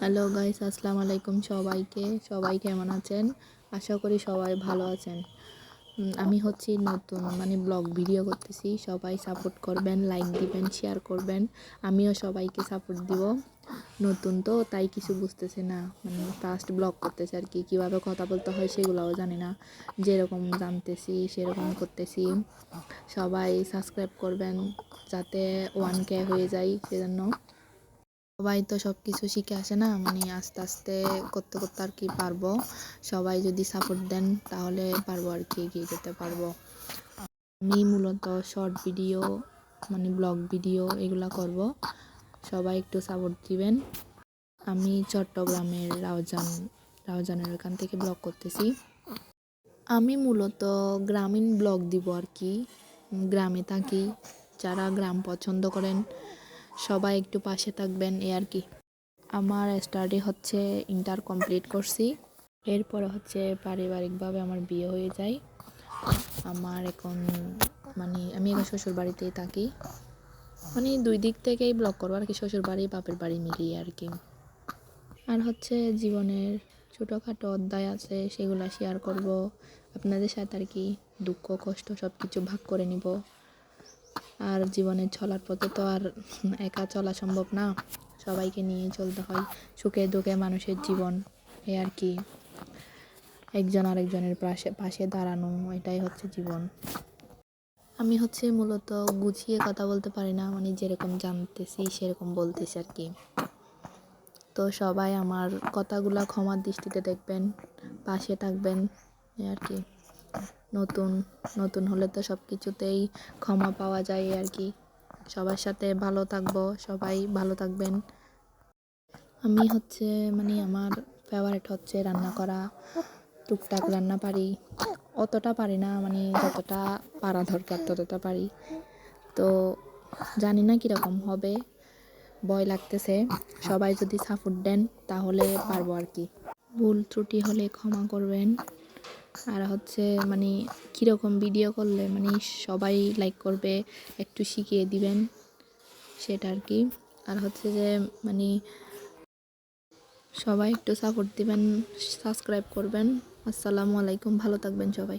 Hello guys আসসালামু আলাইকুম সবাইকে। সবাই কেমন আছেন? আশা করি সবাই ভালো আছেন। আমি হচ্ছি নতুন মানে ব্লগ ভিডিও করতেছি। সবাই সাপোর্ট করবেন লাইক দিবেন শেয়ার করবেন। আমিও সবাইকে সাপোর্ট দিব। নতুন তো, তাই কিছু বুঝতেছে না। মানে ফার্স্ট ব্লগ করতেছে আর কি। কীভাবে কথা বলতে হয় সেগুলোও জানি না। যেরকম জানতেছি, সেরকম করতেছি। সবাই সাবস্ক্রাইব করবেন, যাতে ওয়ান কে হয়ে যায় সেজন্য। সবাই তো সব কিছু শিখে আসে না মানে আস্তে আস্তে করতে করতে আর কি পারব। সবাই যদি সাপোর্ট দেন, তাহলে পারব আর কি এগিয়ে যেতে পারব। আমি মূলত শর্ট ভিডিও মানে ব্লগ ভিডিও এগুলো করব। সবাই একটু সাপোর্ট দিবেন। আমি চট্টগ্রামের রাউজান, রাউজানের ওখান থেকে ব্লগ করতেছি। আমি মূলত গ্রামীণ ব্লগ দিব আর কি। গ্রামে থাকি। যারা গ্রাম পছন্দ করেন সবাই একটু পাশে থাকবেন, এ আর কি। আমার স্টাডি হচ্ছে ইন্টার কমপ্লিট করছি। এরপর হচ্ছে পারিবারিকভাবে আমার বিয়ে হয়ে যায়। আমার এখন মানে আমি এখন শ্বশুর বাড়িতেই থাকি। মানে দুই দিক থেকেই ব্লক করব, আর কি শ্বশুর বাড়ি বাপের বাড়ি মিলিয়ে আর কি। আর হচ্ছে জীবনের ছোটোখাটো অধ্যায় আছে, সেগুলো শেয়ার করব। আপনাদের সাথে আর কি দুঃখ, কষ্ট সব কিছু ভাগ করে নিব। আর জীবনে চলার পথে তো আর একা চলা সম্ভব না। সবাইকে নিয়ে চলতে হয় সুখে দুঃখে মানুষের জীবন। এ আর কি। একজন আরেকজনের পাশে পাশে দাঁড়ানো, এটাই হচ্ছে জীবন। আমি হচ্ছে মূলত গুছিয়ে কথা বলতে পারি না মানে যেরকম জানতেছি সেরকম বলতেছি আর কি। তো সবাই আমার কথাগুলো ক্ষমার দৃষ্টিতে দেখবেন, পাশে থাকবেন, এ আর কি। নতুন নতুন হলে তো সব কিছুতেই ক্ষমা পাওয়া যায় আর কি সবার সাথে ভালো থাকব, সবাই ভালো থাকবেন। আমি হচ্ছে মানে আমার ফেভারিট হচ্ছে রান্না করা, টুকটাক রান্না পারি। অতটা পারি না মানে যতটা পারা দরকার ততটা পারি। তো জানি না কীরকম হবে, ভয় লাগতেছে। সবাই যদি সাপোর্ট দেন, তাহলে পারব আর কি ভুল ত্রুটি হলে ক্ষমা করবেন। আর হচ্ছে মানে কীরকম ভিডিও করলে মানে সবাই লাইক করবে, একটু শিখিয়ে দিবেন, সেটা আর কি আর হচ্ছে যে মানে সবাই একটু সাপোর্ট দিবেন সাবস্ক্রাইব করবেন। আসসালামু আলাইকুম, ভালো থাকবেন সবাই।